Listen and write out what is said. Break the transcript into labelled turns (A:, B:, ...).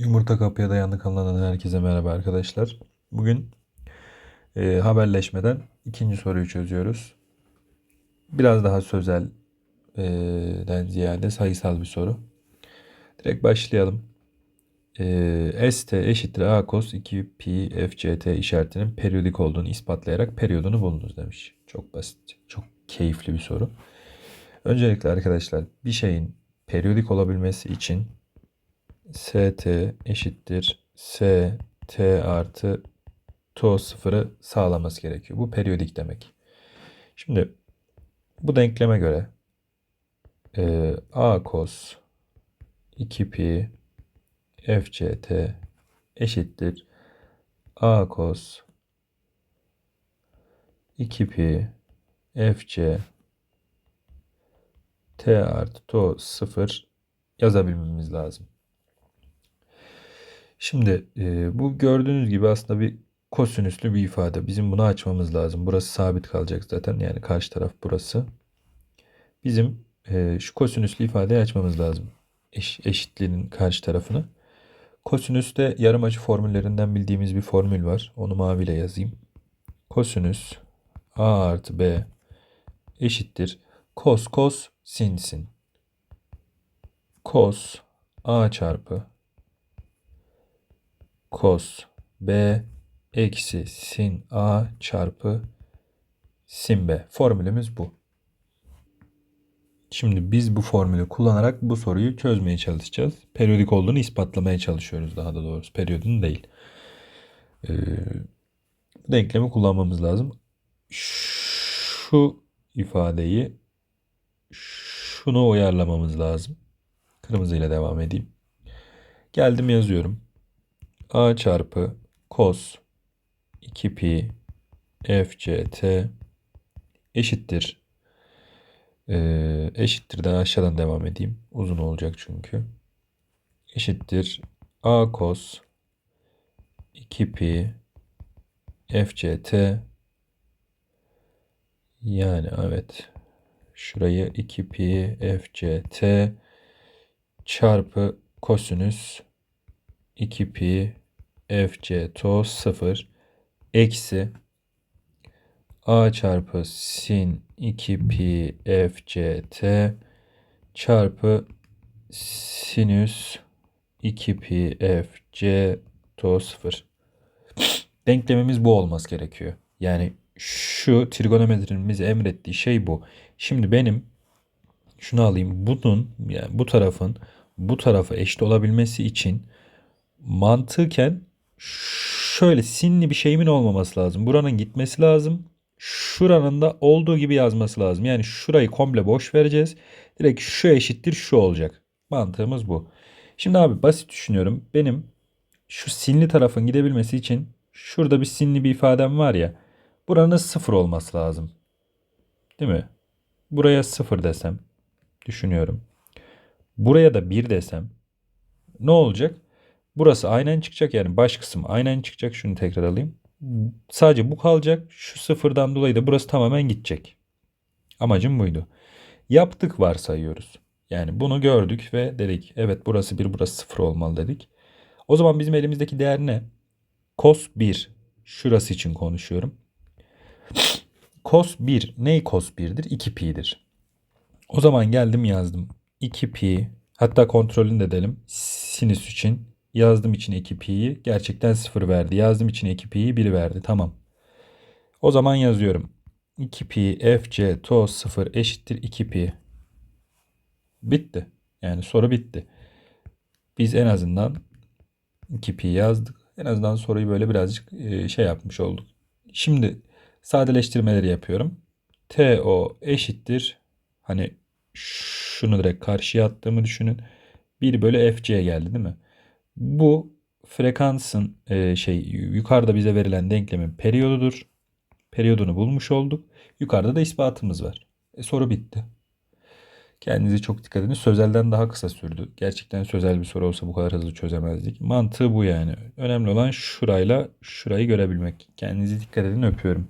A: Yumurta Kapıya Dayandı kanalından herkese merhaba arkadaşlar. Bugün e, haberleşmeden ikinci soruyu çözüyoruz. Biraz daha sözelden ziyade sayısal bir soru. Direkt başlayalım. E, ST eşittir A cos 2 pi FCT işaretinin periyodik olduğunu ispatlayarak periyodunu bulunuz demiş. Çok basit, çok keyifli bir soru. Öncelikle arkadaşlar bir şeyin periyodik olabilmesi için st eşittir st artı to sıfırı sağlaması gerekiyor. Bu periyodik demek. Şimdi bu denkleme göre e, a cos 2 pi fct eşittir a cos 2 pi fc t artı to sıfır yazabilmemiz lazım. Şimdi e, bu gördüğünüz gibi aslında bir kosinüslü bir ifade. Bizim bunu açmamız lazım. Burası sabit kalacak zaten. Yani karşı taraf burası. Bizim e, şu kosinüslü ifadeyi açmamız lazım. Eş, eşitliğinin karşı tarafını. Kosinüste yarım açı formüllerinden bildiğimiz bir formül var. Onu maviyle yazayım. Kosinüs a artı b eşittir. Kos kos sin sin. Kos a çarpı kos b eksi sin a çarpı sin b. Formülümüz bu. Şimdi biz bu formülü kullanarak bu soruyu çözmeye çalışacağız. Periyodik olduğunu ispatlamaya çalışıyoruz daha da doğrusu. Periyodun değil. Ee, denklemi kullanmamız lazım. Şu ifadeyi şunu uyarlamamız lazım. Kırmızıyla devam edeyim. Geldim yazıyorum a çarpı cos 2 pi fct eşittir. Ee, eşittirden aşağıdan devam edeyim. Uzun olacak çünkü. Eşittir a cos 2 pi fct yani evet şurayı 2 pi fct çarpı kosinüs 2 pi fc to 0 eksi a çarpı sin 2 pi fct çarpı sinüs 2 pi fc to 0. Denklemimiz bu olması gerekiyor. Yani şu trigonometrinin bize emrettiği şey bu. Şimdi benim şunu alayım. Bunun yani bu tarafın bu tarafa eşit olabilmesi için mantıken şöyle sinli bir şeyimin olmaması lazım. Buranın gitmesi lazım. Şuranın da olduğu gibi yazması lazım. Yani şurayı komple boş vereceğiz. Direkt şu eşittir şu olacak. Mantığımız bu. Şimdi abi basit düşünüyorum. Benim şu sinli tarafın gidebilmesi için şurada bir sinli bir ifadem var ya. Buranın sıfır olması lazım. Değil mi? Buraya sıfır desem. Düşünüyorum. Buraya da bir desem. Ne olacak? Burası aynen çıkacak yani baş kısım aynen çıkacak. Şunu tekrar alayım. Sadece bu kalacak. Şu sıfırdan dolayı da burası tamamen gidecek. Amacım buydu. Yaptık varsayıyoruz. Yani bunu gördük ve dedik evet burası 1 burası 0 olmalı dedik. O zaman bizim elimizdeki değer ne? Cos 1. Şurası için konuşuyorum. Cos 1. Ney cos 1'dir? 2 pi'dir. O zaman geldim yazdım. 2 pi hatta kontrolünü de edelim. Sinüs için Yazdım içine 2 pi'yi. Gerçekten 0 verdi. Yazdım içine 2 pi'yi 1 verdi. Tamam. O zaman yazıyorum. 2 pi fc to 0 eşittir 2 pi. Bitti. Yani soru bitti. Biz en azından 2 pi yazdık. En azından soruyu böyle birazcık e, şey yapmış olduk. Şimdi sadeleştirmeleri yapıyorum. TO eşittir. Hani şunu direkt karşıya attığımı düşünün. 1 bölü fc geldi değil mi? Bu frekansın e, şey yukarıda bize verilen denklemin periyodudur. Periyodunu bulmuş olduk. Yukarıda da ispatımız var. E, soru bitti. Kendinize çok dikkat edin. Sözelden daha kısa sürdü. Gerçekten sözel bir soru olsa bu kadar hızlı çözemezdik. Mantığı bu yani. Önemli olan şurayla şurayı görebilmek. Kendinize dikkat edin. Öpüyorum.